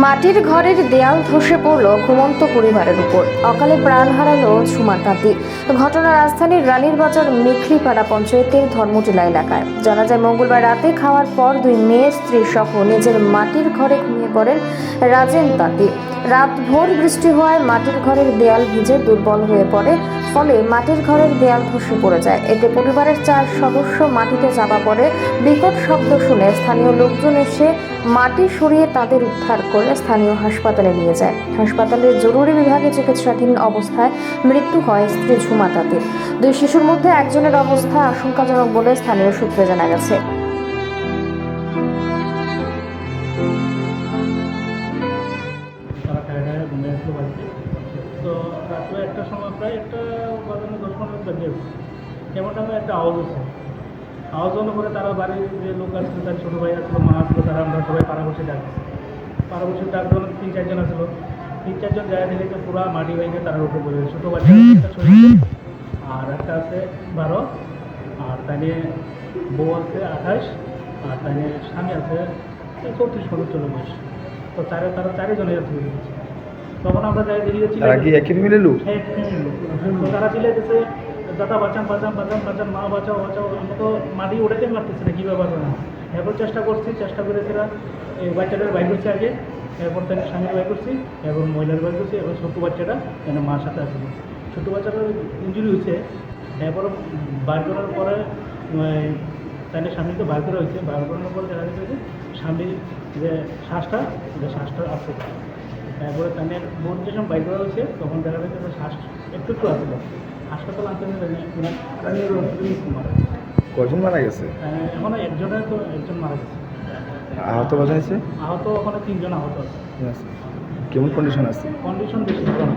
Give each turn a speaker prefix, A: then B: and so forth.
A: মাটির ঘরের দেয়াল ধসে পড়ল ঘুমন্ত পরিবারের উপর। অকালে প্রাণ হারালো ঝুমা তাঁতি। ঘটনা রাজধানীর রানীর বাজার মেখলিপাড়া পঞ্চায়েতের ধর্মটিলা এলাকায়। জানা যায়, মঙ্গলবার রাতে খাওয়ার পর দুই মেয়ে, স্ত্রী সহ নিজের মাটির ঘরে ঘুমিয়ে পড়েন রাজেন তাঁতি। রাত ভোর বৃষ্টি হওয়ায় মাটির ঘরের দেয়াল ভিজে দুর্বল হয়ে পড়ে, ফলে মাটির ঘরের দেয়াল ধসে পড়ে যায়। এতে পরিবারের চার সদস্য মাটিতে চাপা পড়ে। বিকট শব্দ শুনে স্থানীয় লোকজন এসে মাটি সরিয়ে তাদের উদ্ধার করে স্থানীয় হাসপাতালে নিয়ে যায়। হাসপাতালের জরুরি বিভাগে চিকিৎসাধীন অবস্থায় মৃত্যু হয় স্ত্রী ঝুমা তাঁতির। দুই শিশুর মধ্যে একজনের অবস্থা আশঙ্কাজনক বলে স্থানীয় সূত্রে জানা গেছে।
B: তো একটা প্রায় একটা একটা আওয়াজ হচ্ছে। হলো তারা বাড়ির যে লোক আসলো তার ছোটো ভাই আসলো মা আসলো তারা আমরা সবাই পাড়াবসে ডাক পাড়াবসে ডাক যখন তিন চারজন আসলো তিন চারজন জায়গা থেকে যে পুরা মাটি ভেঙে তারা উঠে পড়ে ছোটো বাচ্চা একটা ছোটো আর একটা আছে বারো। আর তাই নিয়ে বউ আছে আঠাশ। আর তাই নিয়ে স্বামী আছে চৌত্রিশ পনেরো চলে বয়স। তো চারে তারা চারিজনে আছে। তখন আমরা যাই দেখি যাচ্ছি
C: তারা কি একই ফ্যামিলির লোক?
B: হ্যাঁ, তো তারা চিল্লাইতেছে দাদা বাঁচান বাঁচান বাঁচান বাঁচান মা বাঁচাও বাঁচাও আমরা তো মাটি উঠাতে পারতেছি না কী ব্যাপার না এরপর চেষ্টা করছি চেষ্টা করেছিলাম এই বাচ্চাটার বাইর করছি আগে এরপর তার স্বামীর বাইর করছি এবং মহিলার বাইর করছি এবার ছোট্ট বাচ্চাটা যেন মার সাথে আসবে ছোট্ট বাচ্চাটার ইঞ্জুরি হয়েছে এরপর বার করার পরে তাহলে স্বামীকে বার করা হয়েছে বার করানোর পরে দেখা যাচ্ছে যে স্বামীর যে শ্বাসটা যে শ্বাসটা আছে তারপরে তাদের বোন যে সময় বাইক করা হয়েছে তখন দেখা যাচ্ছে শ্বাস একটু একটু আসলো হাসপাতাল আনতে গেছে
C: কজন মারা গেছে?
B: এখন একজনের তো একজন মারা গেছে।
C: আহত কজন আছে?
B: আহত ওখানে তিনজন আহত আছে।
C: কেমন কন্ডিশন আছে?
B: কন্ডিশন বেশি ভালো না।